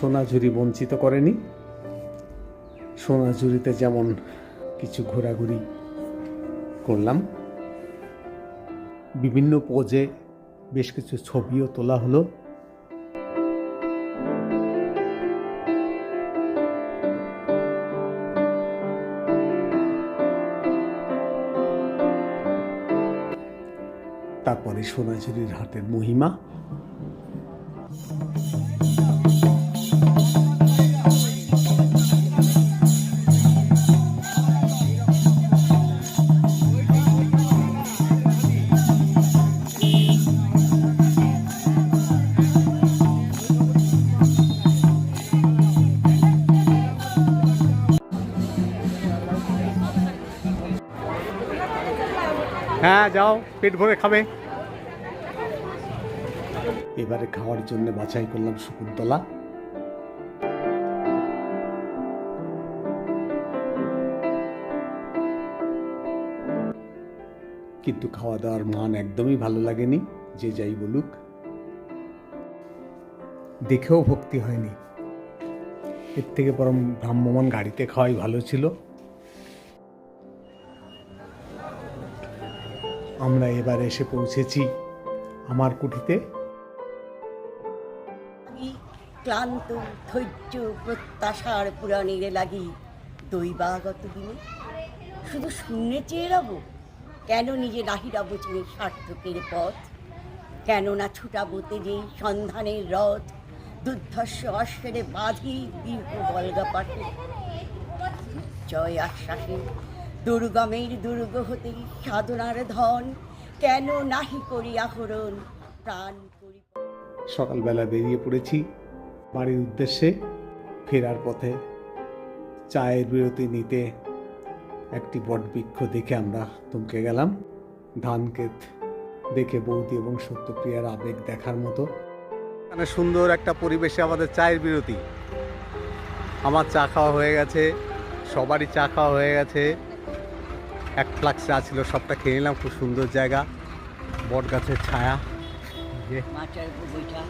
সোনাঝুরি বঞ্চিত করেনি। সোনাঝুরিতে যেমন কিছু ঘোরাঘুরি করলাম। বিভিন্ন পোজে বেশ কিছু ছবিও তোলা হলো। তারপরে সোনাঝুরির হাটের মহিমা। হ্যাঁ যাও, পেট ভরে খাবে। এবারে খাওয়ার জন্য বাছাই করলাম শকুন্তলা কিন্তু খাওয়া দাওয়ার মান একদমই ভালো লাগেনি, যে যাই বলুক। দেখেও ভক্তি হয়নি। এর থেকে বরং ভ্রাম্যমান গাড়িতে খাওয়াই ভালো ছিল। আমরা এবার এসে পৌঁছেছি আমার কুঠিতে। ক্লান্ত, ধৈর্য, প্রত্যাশার পুরাণের লাগি দৈবাগত দিনে। শুধু শূন্যে চেয়ে রব, কেন নিজে নাহিরাব চিনে সার্থকের পথ? কেন না ছুটাবো তেজেই সন্ধানের রথ? দুর্ধর্ষ অশ্বেরে বাঁধি দীর্ঘ বলগা পাঠে। জয় আশ্বাসে দুর্গমের দুর্গ হতে সাধনার ধন কেন নাহি করি আহরণ? প্রাণ করি সকালবেলা বেরিয়ে পড়েছি বাড়ির উদ্দেশ্যে ফেরার পথে। চায়ের বিরতি নিতে একটি বটবৃক্ষ দেখে আমরা থমকে গেলাম। ধান ক্ষেত দেখে বৌদি এবং সত্যপ্রিয়ার আবেগ দেখার মতো। এখানে সুন্দর একটা পরিবেশে আমাদের চায়ের বিরতি। আমার চা খাওয়া হয়ে গেছে সবারই চা খাওয়া হয়ে গেছে। এক ফ্লাক্স চা ছিল, সবটা খেয়ে নিলাম, খুব সুন্দর জায়গা। বট গাছের ছায়া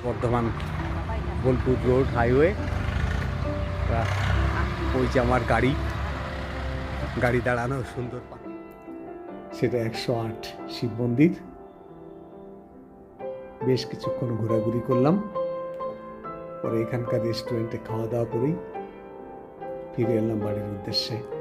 বর্ধমান বোলপুর রোড, হাইওয়ে। ওই যে আমার গাড়ি। গাড়ি দাঁড়ানো সুন্দর সেটা একশো আট শিব মন্দির। বেশ কিছুক্ষণ ঘোরাঘুরি করলাম। পরে এখানকার রেস্টুরেন্টে খাওয়া দাওয়া করেই ফিরে এলাম বাড়ির উদ্দেশ্যে।